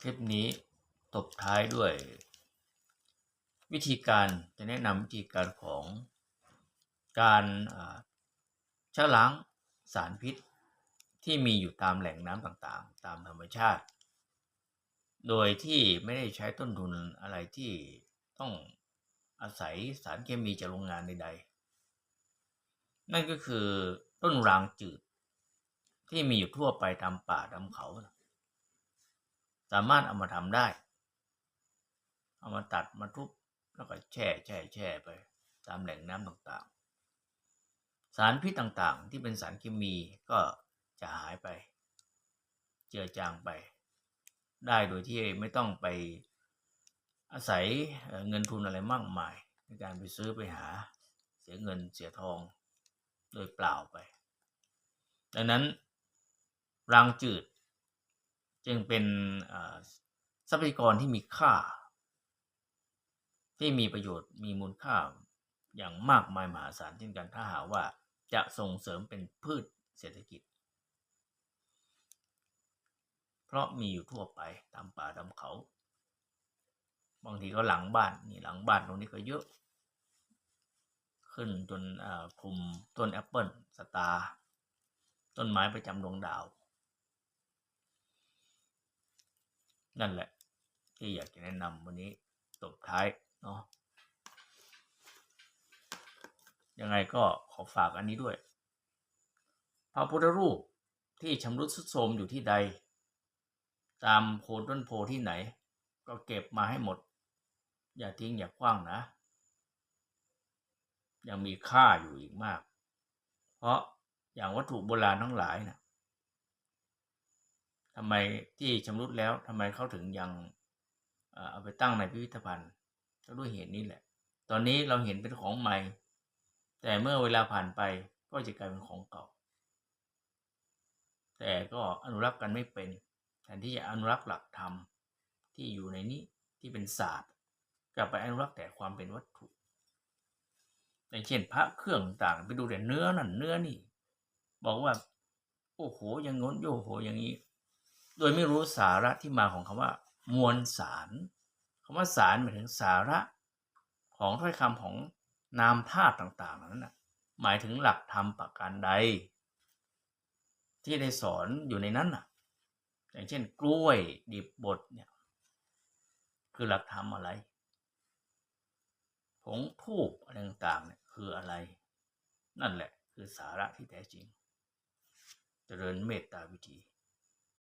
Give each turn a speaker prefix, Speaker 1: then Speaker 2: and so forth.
Speaker 1: คลิปนี้ตบท้ายด้วย วิธีการจะแนะนำวิธีการของการชะล้างสารพิษที่มีอยู่ตามแหล่งน้ำต่างๆ ตามธรรมชาติ โดยที่ไม่ได้ใช้ต้นทุนอะไรที่ต้องอาศัยสารเคมีจากโรงงานใดๆ นั่นก็คือต้นรางจืดที่มีอยู่ทั่วไปตามป่าตามเขา สามารถเอามาทำได้ เอามาตัดมาทุบแล้วก็แช่แช่แช่ไป ตามแหล่งน้ำต่างๆ สารพิษต่างๆ ที่เป็นสารเคมีก็จะหายไป เจือจางไป ได้โดยที่ไม่ต้องไปอาศัยเอ่อเงินทุนอะไรมากมาย ในการไปซื้อไปหาเสียเงินเสียทองโดยเปล่าไป ดังนั้นรางจืด จึงเป็นทรัพยากรที่มีค่า ที่มีประโยชน์มีมูลค่าอย่างมากมายมหาศาลเช่นกันถ้าหาว่าจะส่งเสริมเป็นพืชเศรษฐกิจ เพราะมีอยู่ทั่วไปตามป่าตามเขา บางทีก็หลังบ้านนี่หลังบ้านตรงนี้ก็เยอะ ขึ้นจนคลุมต้นแอปเปิลสตาร์ต้นไม้ประจำดวงดาว นั่นแหละ ที่อยากจะแนะนำวันนี้ตบท้ายเนาะยังไงก็ขอฝากอันนี้ด้วย พระพุทธรูปที่ชำรุดทรุดโทรมอยู่ที่ใด ตามโคนต้นโพที่ไหน ก็เก็บมาให้หมด อย่าทิ้งอย่าคว้างนะ ยังมีค่าอยู่อีกมาก เพราะอย่างวัตถุโบราณทั้งหลายนะ ทำไมที่ชำรุดแล้วทำไมเขาถึงยังเอาไปตั้งในพิพิธภัณฑ์ก็ด้วยเหตุนี้แหละ ตอนนี้เราเห็นเป็นของใหม่ แต่เมื่อเวลาผ่านไปก็จะกลายเป็นของเก่า แต่ก็อนุรักษ์กันไม่เป็นแทนที่จะอนุรักษ์หลักธรรมที่อยู่ในนี้ที่เป็นศาสตร์กลับไปอนุรักษ์แต่ความเป็นวัตถุอย่างเช่นพระเครื่องต่างไปดูแต่เนื้อนั่นเนื้อนี่ บอกว่า โอ้โหอย่างง้นโยโหอย่างนี้ โดยไม่รู้สาระที่มาของคำว่า มวลสารคำว่าสารหมายถึงสาระของถ้อยคำของนามธาตุต่างๆนั้นนะหมายถึงหลักธรรมประการใด ที่ได้สอนอยู่ในนั้นน่ะอย่างเช่น กล้วยดิบบดเนี่ยคือหลักธรรมอะไรผงทูบอะไรต่างๆเนี่ยคืออะไร นั่นแหละคือสาระที่แท้จริง เจริญเมตตาวิธี